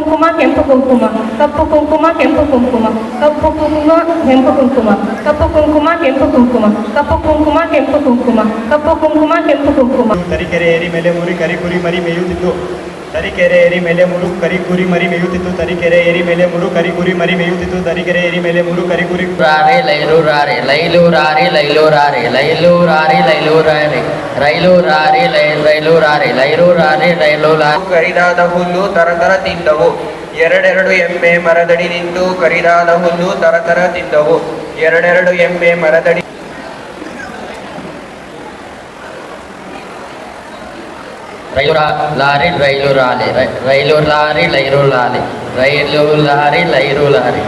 కుంకుమ కెంపు కుంకుమ కప్పు కుంకుమ కెంపు కుంకుమ కప్పు కుంకుమ కెంపు కుంకుమ కప్పు కుంకుమ కెంపు కుంకుమ కప్పు కుంకుమ కెంపు కుంకుమ కప్పు కుంకుమ కెంపు కుంకుమ కరి కరి ఎరి మెలె మురి కరి కురి మరి మేయు తిద్దు ತರೀಕೆರೆ ಏರಿ ಮೇಲೆ ಮೂರು ಕರಿ ಕುರಿ ಮರಿ ಮೇಯುತ್ತಿತ್ತು. ತರೀಕೆರೆ ಏರಿ ಮೇಲೆ ಮೂರು ಕರಿ ಕುರಿ ಮರಿ ಮೇಯುತ್ತಿತ್ತು. ತರೀಕೆರೆ ಏರಿ ಮೇಲೆ ಮೂರು ಕರಿ ಕುರಿ ರಾರಿ ಲೈಲು ರಾರಿ ಲೈಲು ರಾರಿ ಲೈಲು ರಾರಿ ಲೈಲು ರಾರಿ ಲೈಲು ರಾರಿ ರೈಲು ರಾರಿ ಲೈ ರೈಲು ರಾರಿ ಲೈಲು ರಾರಿ ರೈಲು ರಾರಿ. ಕರಿದಾದ ಹುಲ್ಲು ತರತರ ತಿಂದವು. ಎರಡೆರಡು ಎಮ್ಮೆ ಮರದಡಿ ನಿಂತು ಕರಿದಾದ ಹುಲ್ಲು ತರತರ ತಿಂದವು. ಎರಡೆರಡು ಎಮ್ಮೆ ಮರದಡಿ రైలు లారీ రైలు రాలి రైలు లారీ లైరు లారీ రైలు లారీ లైరు లారీ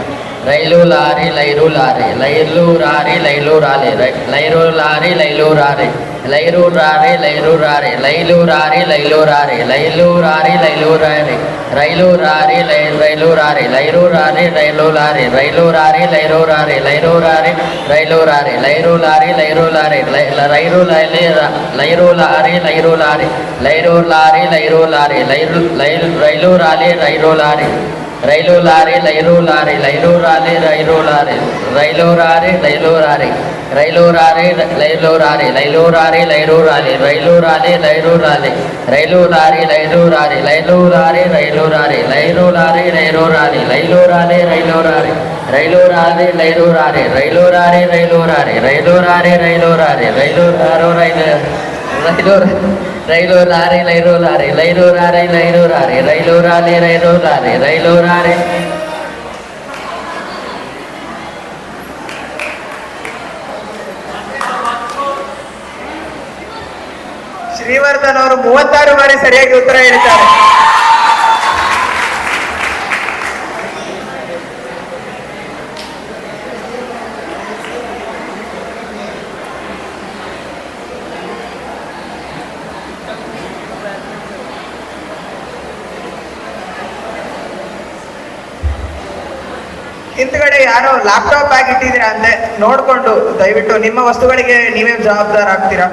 రైలు లారీ లైరు లారీ లైర్లు రారీ లైలు రాలే లైరు లారీ లైలు రారీ లైరు రారీ లైరు రారీ లైలు రారీ లైలు రారీ లైలు రారీ లైలు రారీ రైలు రారీ లై రైలు రారీ లైరు రారీ రైలు లారీ రైలు రారీ లైరు రారీ లైరు రారీ రైలు రారీ లైరు లారీ లైరు లారీ లైరు లైలి లైరు లారీ లైరు లారీ లైరు లారీ లైరు లారీ లైరు లైలు రైలు రాలే రైలు లారీ రైలు లారీ లైరు లారీ లైరు రాలే రైలు లారీ రైలు రారే లైలు రారే రైలు రారే లైలు రారే లైలు రారే లైరు రాలే రైలు రాలే లైరు రాలే రైలు లారీ లైరు రారే లైలు రారే రైలు రారే లైరు రారే లైరు రాలే లైలు రాలే రైలు రారే రైలు రారే లైరు రారే రైలు రారే రైలు రారే రైలు రారే రైలు రారే రైలు రారో రైలు రైలు ರೈಲು ರಾರೆ ರಾರಿ ರಾರು ಲಾರಿ ರಾರೆ ಲೈರು ರಾರೆ ಲೈರು ರಾರಿ ರೈಲು ರಾರೆ ರೈಲು ಲಾರಿ ರೈಲು ರಾರಿ ಶ್ರೀವರ್ಧನ್ ಅವರು ಮೂವತ್ತಾರು ಬಾರಿ ಸರಿಯಾಗಿ ಉತ್ತರ ಹೇಳಿದ್ದಾರೆ. ಯಾರೋ ಲ್ಯಾಪ್ಟಾಪ್ ಬ್ಯಾಗ್ ಇಟ್ಟಿದ್ದೀರಾ ಅಂದೆ ನೋಡ್ಕೊಂಡು ದಯವಿಟ್ಟು ನಿಮ್ಮ ವಸ್ತುಗಳಿಗೆ ನೀವೇ ಜವಾಬ್ದಾರ ಆಗ್ತೀರಾ?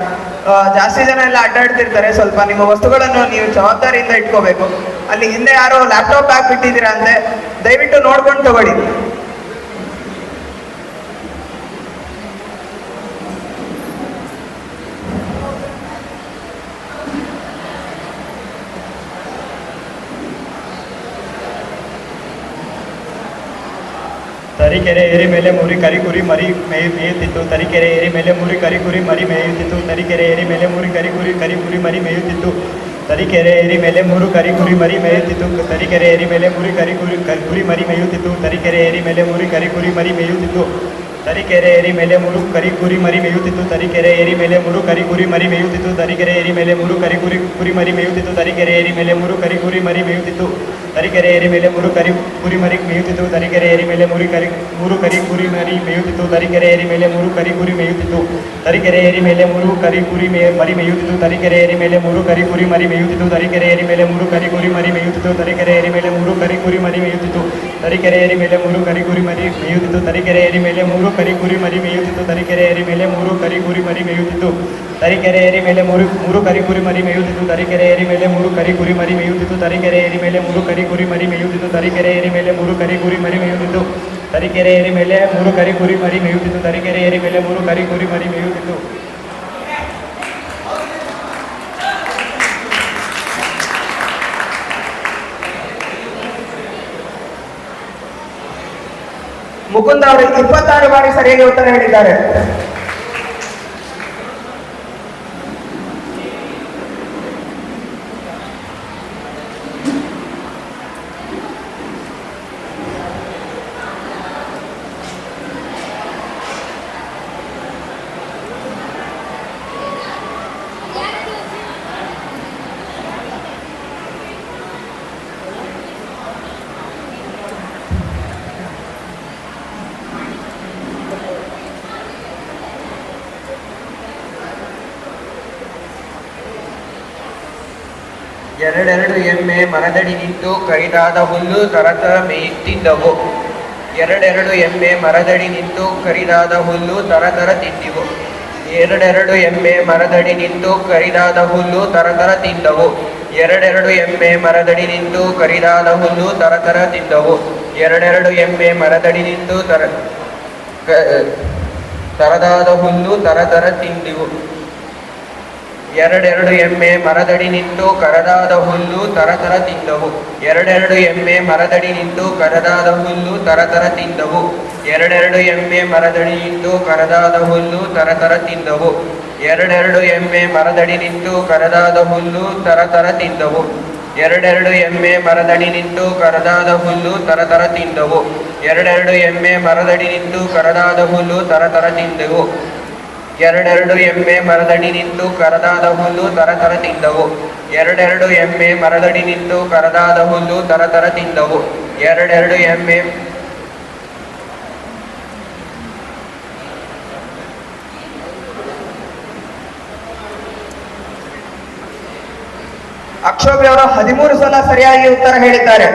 ಜಾಸ್ತಿ ಜನ ಎಲ್ಲ ಅಡ್ಡಾಡ್ತಿರ್ತಾರೆ, ಸ್ವಲ್ಪ ನಿಮ್ಮ ವಸ್ತುಗಳನ್ನು ನೀವು ಜವಾಬ್ದಾರಿಯಿಂದ ಇಟ್ಕೋಬೇಕು. ಅಲ್ಲಿ ಹಿಂದೆ ಯಾರೋ ಲ್ಯಾಪ್ಟಾಪ್ ಬ್ಯಾಗ್ ಬಿಟ್ಟಿದ್ದೀರಾ ಅಂದೆ ದಯವಿಟ್ಟು ನೋಡ್ಕೊಂಡು ತಗೊಳ್ಳಿ. ತರೀಕೆರೆ ಏರಿ ಮೇಲೆ ಮುರಿ ಕರಿ ಕುರಿ ಮರಿ ಮೇಯು ಮೇಯುತ್ತಿತ್ತು ತರೀಕೆರೆ ಏರಿ ಮೇಲೆ ಮುರಿ ಕರಿ ಕುರಿ ಮರಿ ಮೇಯುತ್ತಿತ್ತು ತರೀಕೆರೆ ಏರಿ ಮೇಲೆ ಮುರಿ ಕರಿ ಕುರಿ ಕರಿ ಕುರಿ ಮರಿ ಮೇಯುತ್ತಿತ್ತು ತರೀಕೆರೆ ಏರಿ ಮೇಲೆ ಮೂರು ಕರಿ ಕುರಿ ಮರಿ ಮೇಯುತ್ತಿತ್ತು ತರೀಕೆರೆ ಏರಿ ಮೇಲೆ ಮುರಿ ಕರಿ ಕುರಿ ಕರಿ ಕುರಿ ಮರಿ ಮೇಯುತ್ತಿತ್ತು ತರೀಕೆರೆ ಏರಿ ಮೇಲೆ ಮುರಿ ಕರಿ ಕುರಿ ಮರಿ ಮೇಯುತ್ತಿತ್ತು ತರೀಕೆರೆ ಏರಿ ಮೇಲೆ ಮೂರು ಕರಿ ಕುರಿ ಮರಿ ಮೇಯುತ್ತಿತ್ತು ತರೀಕೆರೆ ಏರಿ ಮೇಲೆ ಮೂರು ಕರಿ ಕುರಿ ಮರಿ ಮೇಯುತ್ತಿತ್ತು ತರೀಕೆರೆ ಏರಿ ಮೇಲೆ ಮೂರು ಕರಿ ಕುರಿ ಕುರಿ ಮರಿ ಮೇಯುತ್ತಿತ್ತು ತರೀಕೆರೆ ಏರಿ ಮೇಲೆ ಮೂರು ಕರಿ ಕುರಿ ಮರಿ ಮೇಯುತ್ತಿತ್ತು ತರೀಕೆರೆ ಏರಿ ಮೇಲೆ ಮೂರು ಕರಿ ಕುರಿ ಮರಿ ಮೇಯುತ್ತಿತ್ತು ತರೀಕೆರೆ ಏರಿ ಮೇಲೆ ಮೂರು ಕರಿ ಮೂರು ಕರಿ ಕುರಿ ಮರಿ ಮೇಯುತ್ತಿತ್ತು ತರೀಕೆರೆ ಏರಿ ಮೇಲೆ ಮೂರು ಕರಿ ಕುರಿ ಮೇಯುತ್ತಿತ್ತು ತರೀಕೆರೆ ಏರಿ ಮೇಲೆ ಮೂರು ಕರಿ ಕುರಿ ಮೇ ಮರಿ ಮೇಯುತ್ತಿತ್ತು ತರೀಕೆರೆ ಏರಿ ಮೇಲೆ ಮೂರು ಕರಿ ಕುರಿ ಮರಿ ಮೇಯುತ್ತಿತ್ತು ತರೀಕೆರೆ ಏರಿ ಮೇಲೆ ಮೂರು ಕರಿ ಕುರಿ ಮರಿ ಮೇಯುತ್ತಿತ್ತು ತರೀಕೆರೆ ಏರಿ ಮೇಲೆ ಮೂರು ಕರಿ ಕುರಿ ಮರಿ ಮೇಯುತ್ತಿತ್ತು ತರೀಕೆರೆ ಏರಿ ಮೇಲೆ ಮೂರು ಕರಿ ಕುರಿ ಮರಿ ಮೇಯುತ್ತಿತ್ತು ತರೀಕೆರೆ ಏರಿ ಮೇಲೆ ಮೂರು ಕರಿ ಕುರಿ ಮರಿ ಮೇಯುತ್ತಿತ್ತು. ತರೀಕೆರೆ ಏರಿ ಮೇಲೆ ಮೂರು ಕರಿ ಕುರಿ ಮರಿ ಮೇಯುತ್ತಿತ್ತು. ತರೀಕೆರೆ ಏರಿ ಮೇಲೆ ಮೂರು ಮೂರು ಕರಿ ಕುರಿ ಮರಿ ಮೇಯುತ್ತಿತ್ತು. ತರೀಕೆರೆ ಏರಿ ಮೇಲೆ ಮೂರು ಕರಿ ಕುರಿ ಮರಿ ಮೇಯುತ್ತಿತ್ತು. ತರೀಕೆರೆ ಏರಿ ಮೇಲೆ ಮೂರು ಕರಿ ಕುರಿ ಮರಿ ಮೇಯುತ್ತಿತ್ತು. ತರೀಕೆರೆ ಏರಿ ಮೇಲೆ ಮೂರು ಕರಿ ಕುರಿ ಮರಿ ಮೇಯುತ್ತಿತ್ತು. ತರೀಕೆರೆ ಏರಿ ಮೇಲೆ ಮೂರು ಕರಿ ಕುರಿ ಮರಿ ಮೇಯುತ್ತಿತ್ತು. ತರೀಕೆರೆ ಏರಿ ಮೇಲೆ ಮೂರು ಕರಿ ಕುರಿ ಮರಿ ಮೇಯುತ್ತಿತ್ತು. ಮುಕುಂದ ಅವರು ಇಪ್ಪತ್ತಾರು ಬಾರಿ ಸರಿಯಾಗಿ ಉತ್ತರ ಹೇಳಿದ್ದಾರೆ. ಎರಡೆರಡು ಎಮ್ಮೆ ಮರದಡಿ ನಿಂತು ಕರಿದಾದ ಹುಲ್ಲು ತರತರ ಮೇಯುತ್ತಿದ್ದವು ಎರಡೆರಡು ಎಮ್ಮೆ ಮರದಡಿ ನಿಂತು ಕರಿದಾದ ಹುಲ್ಲು ತರತರ ತಿಂದಿವು. ಎರಡೆರಡು ಎಮ್ಮೆ ಮರದಡಿ ನಿಂತು ಕರಿದಾದ ಹುಲ್ಲು ತರತರ ತಿಂದವು. ಎರಡೆರಡು ಎಮ್ಮೆ ಮರದಡಿ ನಿಂತು ಕರಿದಾದ ಹುಲ್ಲು ತರತರ ತಿಂದವು. ಎರಡೆರಡು ಎಮ್ಮೆ ಮರದಡಿ ನಿಂತು ತರ ತರದಾದ ಹುಲ್ಲು ತರತರ ತಿಂದಿವು. ಎರಡೆರಡು ಎಮ್ಮೆ ಮರದಡಿ ನಿಂತು ಕರದಾದ ಹುಲ್ಲು ತರತರ ತಿಂದವು. ಎರಡೆರಡು ಎಮ್ಮೆ ಮರದಡಿ ನಿಂತು ಕರದಾದ ಹುಲ್ಲು ತರತರ ತಿಂದವು. ಎರಡೆರಡು ಎಮ್ಮೆ ಮರದಡಿ ನಿಂತು ಕರದಾದ ಹುಲ್ಲು ತರತರ ತಿಂದವು. ಎರಡೆರಡು ಎಮ್ಮೆ ಮರದಡಿ ನಿಂತು ಕರದಾದ ಹುಲ್ಲು ತರತರ ತಿಂದವು. ಎರಡೆರಡು ಎಮ್ಮೆ ಮರದಡಿ ನಿಂತು ಕರದಾದ ಹುಲ್ಲು ತರತರ ತಿಂದವು. ಎರಡೆರಡು ಎಮ್ಮೆ ಮರದಡಿ ನಿಂತು ಕರದಾದ ಹುಲ್ಲು ತರತರ ತಿಂದವು. ಎರಡೆರಡು ಎಮ್ಮೆ ಮರದಡಿ ನಿಂತು ಕರದಾದ ಹುಲ್ಲು ತರತರ ತಿಂದವು. ಎರಡೆರಡು ಎಮ್ಮೆ ಮರದಡಿ ನಿಂತು ಕರದಾದ ಹುಲ್ಲು ತರತರ ತಿಂದವು. ಎರಡೆರಡು ಎಮ್ಮೆ ಅಕ್ಷೋಭಿ ಅವರು ಹದಿಮೂರು ಸಲ ಸರಿಯಾಗಿ ಉತ್ತರ ಹೇಳಿದ್ದಾರೆ.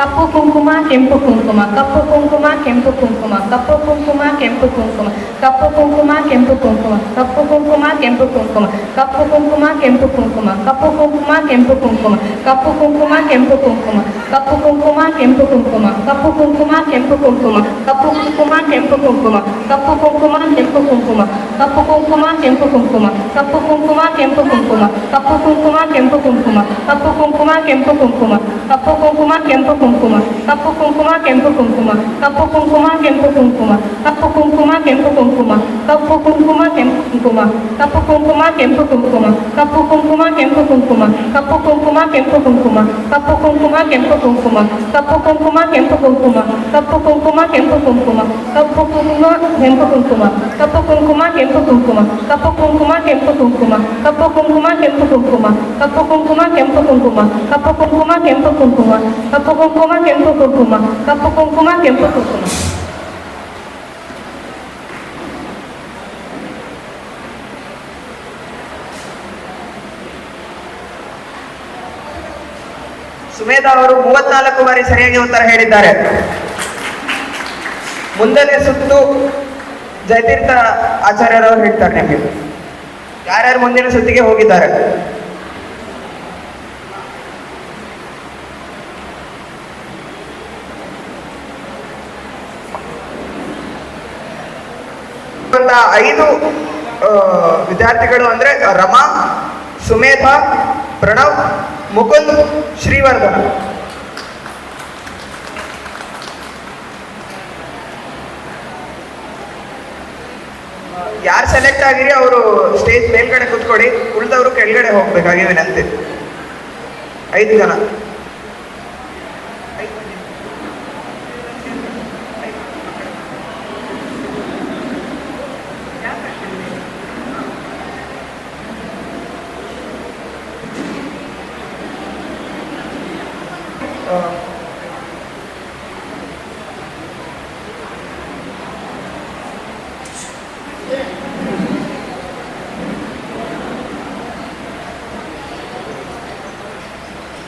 కప్పు కుంకుమ కెంపు కుంకుమ కప్పు కుంకుమ కెంపు కుంకుమ కప్పు కుంకుమ కెంపు కుంకుమ కప్పు కుంకుమ కెంపు కుంకుమ కప్పు కుంకుమ కెంపు కుంకుమ కప్పు కుంకుమ కెంపు కుంకుమ కప్పు కుంకుమ కెంపు కుంకుమ కప్పు కుంకుమ కెంపు కుంకుమ కప్పు కుంకుమ కెంపు కుంకుమ కప్పు కుంకుమ కెంపు కుంకుమ కప్పు కుంకుమ కెంపు కుంకుమ కప్పు కుంకుమ కెంపు కుంకుమ కప్పు కుంకుమ కెంపు కుంకుమ కప్పు కుంకుమ కెంపు కుంకుమ కప్పు కుంకుమ కెంపు కుంకుమ కప్పు కుంకుమ కెంపు కుంకుమ కప్పు కుంకుమ కెంపు కుంకుమ కప్పు కుంకుమ కెంపు కుంకుమ కప్పు కుంకుమ కెంపు కుంకుమ కప్పు కుంకుమ కెంపు కుంకుమ కప్పు కుంకుమ కెంపు కుంకుమ కప్పు కుంకుమ కెంపు కుంకుమ కప్పు కుంకుమ కెంపు కుంకుమ కప్పు కుంకుమ కెంపు కుంకుమ కప్పు కుంకుమ కెంపు కుంకుమ కప్పు కుంకుమ కెంపు కుంకుమ కప్పు కుంకుమ కెంపు కుంకుమ కప్పు కుంకుమ కెంపు కుంకుమ కప్పు కుంకుమ కెంపు కుంకుమ కప్పు కుంకుమ కెంపు కుంకుమ కప్పు కుంకుమ కెంపు కుంకుమ కప్పు కుంకుమ కెంపు కుంకుమ కప్పు కుంకుమ కెంపు ಕುಂಕುಮ ಕಪ್ಪು ಕುಂಕುಮ ಕೆಂಪು ಕುಂಕುಮ ಕಪ್ಪು ಕುಂಕುಮ ಕೆಂಪು ಕುಂಕುಮ ಸುಮೇಧಾ ಅವರು ಮೂವತ್ನಾಲ್ಕು ಬಾರಿ ಸರಿಯಾಗಿ ಉತ್ತರ ಹೇಳಿದ್ದಾರೆ. ಮುಂದನೇ ಸುತ್ತು ಜಯತೀರ್ಥ ಆಚಾರ್ಯರವರು ಹೇಳ್ತಾರೆ ನಿಮಗೆ. ಯಾರ್ಯಾರು ಮುಂದಿನ ಸುತ್ತಿಗೆ ಹೋಗಿದ್ದಾರೆ? ಇರುವಂತಹ ಐದು ವಿದ್ಯಾರ್ಥಿಗಳು ಅಂದ್ರೆ ರಮಾ, ಸುಮೇಧ, ಪ್ರಣವ್, ಮುಕುಂದ್, ಶ್ರೀವರ್ಧನ. ಯಾರು ಸೆಲೆಕ್ಟ್ ಆಗಿರಿ ಅವರು ಸ್ಟೇಜ್ ಮೇಲ್ಗಡೆ ಕೂತ್ಕೊಳ್ಳಿ, ಉಳಿದವರು ಕೆಳಗಡೆ ಹೋಗ್ಬೇಕಾಗಿ ವಿನಂತಿ. ಐದು ಜನ.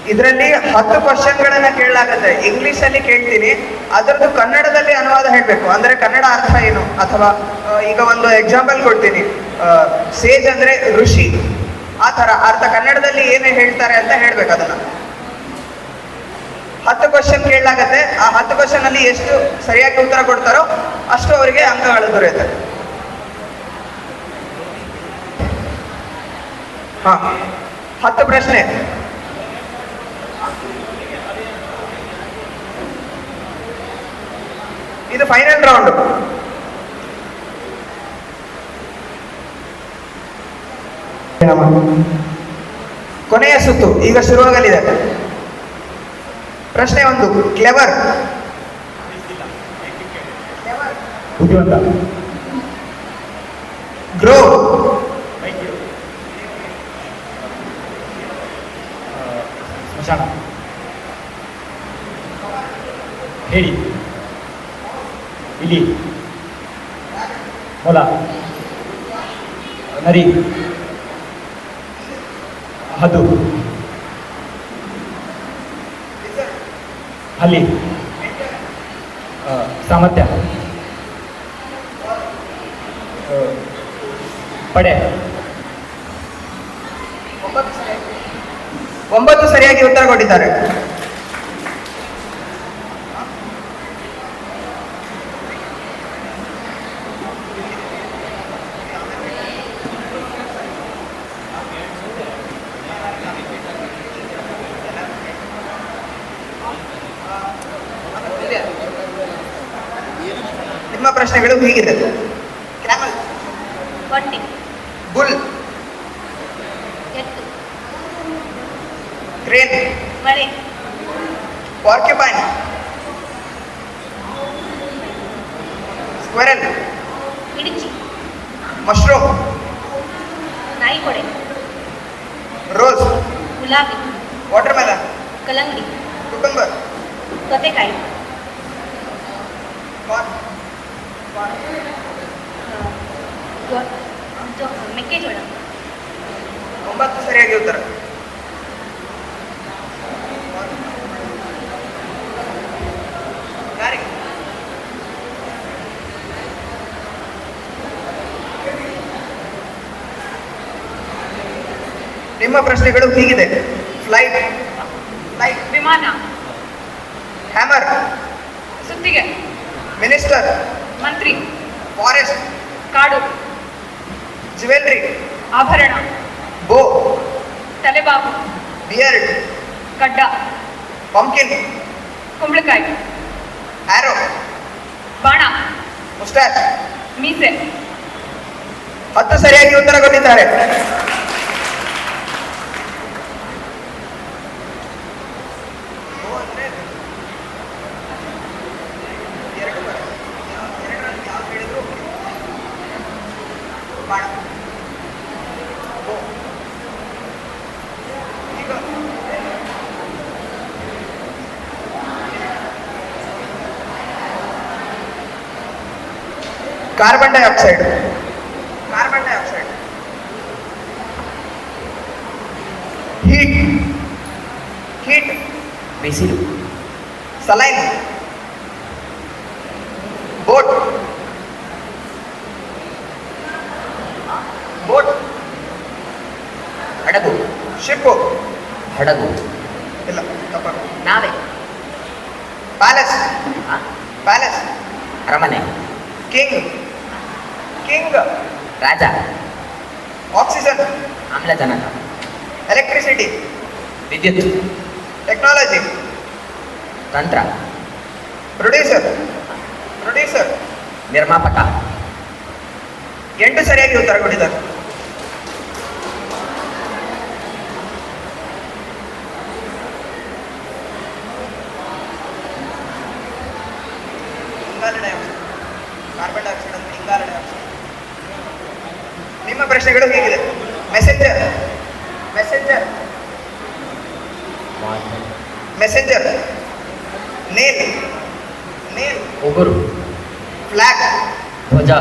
ಇದರಲ್ಲಿ ಹತ್ತು ಕ್ವಶನ್ಗಳನ್ನ ಕೇಳಲಾಗತ್ತೆ. ಇಂಗ್ಲಿಷ್ ಅಲ್ಲಿ ಕೇಳ್ತೀನಿ. ಅದರದ್ದು ಕನ್ನಡದಲ್ಲಿ ಅನುವಾದ ಹೇಳ್ಬೇಕು. ಅಂದ್ರೆ ಕನ್ನಡ ಅರ್ಥ ಏನು? ಅಥವಾ ಈಗ ಒಂದು ಎಕ್ಸಾಂಪಲ್ ಕೊಡ್ತೀನಿ. ಸೇಜ್ ಅಂದ್ರೆ ಋಷಿ. ಆ ತರ ಅರ್ಥ ಕನ್ನಡದಲ್ಲಿ ಏನೇ ಹೇಳ್ತಾರೆ ಅಂತ ಹೇಳ್ಬೇಕು ಅದನ್ನ. ಹತ್ತು ಕ್ವಶನ್ ಕೇಳಲಾಗತ್ತೆ. ಆ ಹತ್ತು ಕ್ವಶನ್ ಅಲ್ಲಿ ಎಷ್ಟು ಸರಿಯಾಗಿ ಉತ್ತರ ಕೊಡ್ತಾರೋ ಅಷ್ಟು ಅವರಿಗೆ ಅಂಕಗಳು ದೊರೆಯುತ್ತೆ ಹಾ. ಹತ್ತು ಪ್ರಶ್ನೆ. ಇದು ಫೈನಲ್ ರೌಂಡ್ ಕೊನೆಯ ಸುತ್ತು ಈಗ ಶುರುವಾಗಲಿದೆ. ಪ್ರಶ್ನೆ ಒಂದು ಕ್ಲೆವರ್ ಬುದ್ಧಿವಂತ. ಗ್ರೋ ಹೇಳಿ. ಇಲ್ಲಿ ಹೊಲ ನರಿ. ಅದು ಅಲ್ಲಿ ಸಾಮರ್ಥ್ಯ. ಪಡೆ. ಒಂಬತ್ತು ಸರಿಯಾಗಿ ಉತ್ತರ ಕೊಟ್ಟಿದ್ದಾರೆ. ನಿಮ್ಮ ಪ್ರಶ್ನೆಗಳು ಹೀಗಿದೆ ಕ್ಯಾಮಲ್ ಒಂಟಿ ಬುಲ್ ಎತ್ತು ಕ್ರೇನ್ ಮಳೆ ಪಾರ್ಕ್ಯುಪೈನ್ ಸ್ಕ್ವೆರಲ್ ಇಡಿಚಿ ಮಶ್ರೂಮ್ ನಾಯಿ ಕೊಡೆ ರೋಸ್ ಗುಲಾಬಿ ವಾಟರ್ ಮೆಲನ್ ಕಲ್ಲಂಗಡಿ ಕುಕುಂಬರ್ ಸೌತೆಕಾಯಿ ಗೊ- ಜೊ- ಮೆಕ್ಕೆಜೋಳ ಒಂಬತ್ತು ಸರಿಯಾಗಿ ಉತ್ತರ ಯಾರಿಗೆ? ನಿಮ್ಮ ಪ್ರಶ್ನೆಗಳು ಹೀಗಿದೆ. ಫ್ಲೈಟ್ ಫ್ಲೈಟ್ ವಿಮಾನ. ಹ್ಯಾಮರ್ ಸುತ್ತಿಗೆ. ಮಿನಿಸ್ಟರ್ ಮಂತ್ರಿ ಫಾರೆಸ್ಟ್ ಕಾಡು ಜ್ಯುವೆಲ್ರಿ ಆಭರಣ ಬೋ ತಲೆಬಾಗು ಬಿಯರ್ಡ್ ಗಡ್ಡ ಪಂಕಿನ್ ಕುಂಬಳಕಾಯಿ ಆರೋ ಬಾಣ ಮುಸ್ಟಾಚ್ ಮೀಸೆ ಹತ್ತು ಸರಿಯಾಗಿ ಉತ್ತರ ಕೊಟ್ಟಿದ್ದಾರೆ carbon dioxide carbon dioxide heat heat ಬಿಸಿಲು ಸಲೈನ್ ಬೋಟ್ ಬೋಟ್ ಹಡಗು ಶಿಪ್ಪು ಹಡಗು ಇಲ್ಲ ತಪ್ಪ ನಾವೇ ಪ್ಯಾಲೆಸ್ ಆ, ಪ್ಯಾಲೆಸ್ ಅರಮನೆ ಕಿಂಗ್ ಕಿಂಗ್ ರಾಜ ಆಕ್ಸಿಜನ್ ಆಮ್ಲಜನಕ ಎಲೆಕ್ಟ್ರಿಸಿಟಿ ವಿದ್ಯುತ್ ಟೆಕ್ನಾಲಜಿ ತಂತ್ರ ಪ್ರೊಡ್ಯೂಸರ್ ಪ್ರೊಡ್ಯೂಸರ್ ನಿರ್ಮಾಪಕ ಎಂಟು ಸರಿಯಾಗಿ ಉತ್ತರ ಕೊಟ್ಟಿದ್ದಾರೆ ಇಂಗಾಲ ಡೈಆಕ್ಸೈಡ್ ಕಾರ್ಬನ್ ಡೈಆಕ್ಸೈಡ್ ಅಂದ್ರೆ ಇಂಗಾಲ ಡೈಆಕ್ಸೈಡ್ ನಿಮ್ಮ ಪ್ರಶ್ನೆಗಳು ಹೀಗಿದೆ messenger messenger messenger nail nail ಉಗುರು ಫ್ಲಾಗ್ ಧ್ವಜ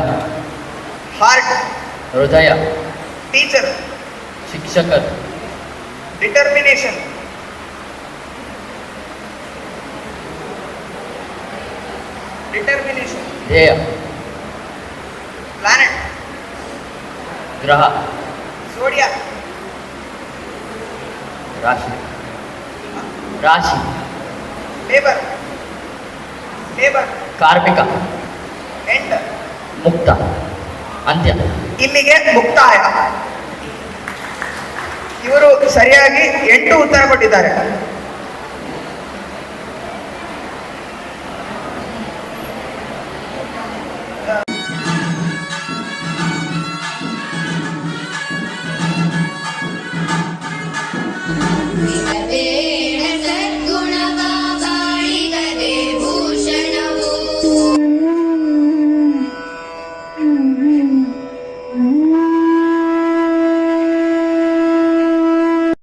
ಹಾರ್ಟ್ ಹೃದಯ ಟೀಚರ್ ಶಿಕ್ಷಕರು ಡಿಟರ್ಮಿನೇಷನ್ ಡಿಟರ್ಮಿನೇಷನ್ ಧ್ಯೇಯ ಗ್ರಹ ಸೂರ್ಯ. ರಾಶಿ. ರಾಶಿ. ಲೇಬರ್. ಲೇಬರ್. ಕಾರ್ಮಿಕ. ಎಂಡ್ ಮುಕ್ತ. ಅಂತ್ಯ. ಇಲ್ಲಿಗೆ ಮುಕ್ತಾಯ. ಇವರು ಸರಿಯಾಗಿ ಎಂಟು ಉತ್ತರ ಕೊಟ್ಟಿದ್ದಾರೆ.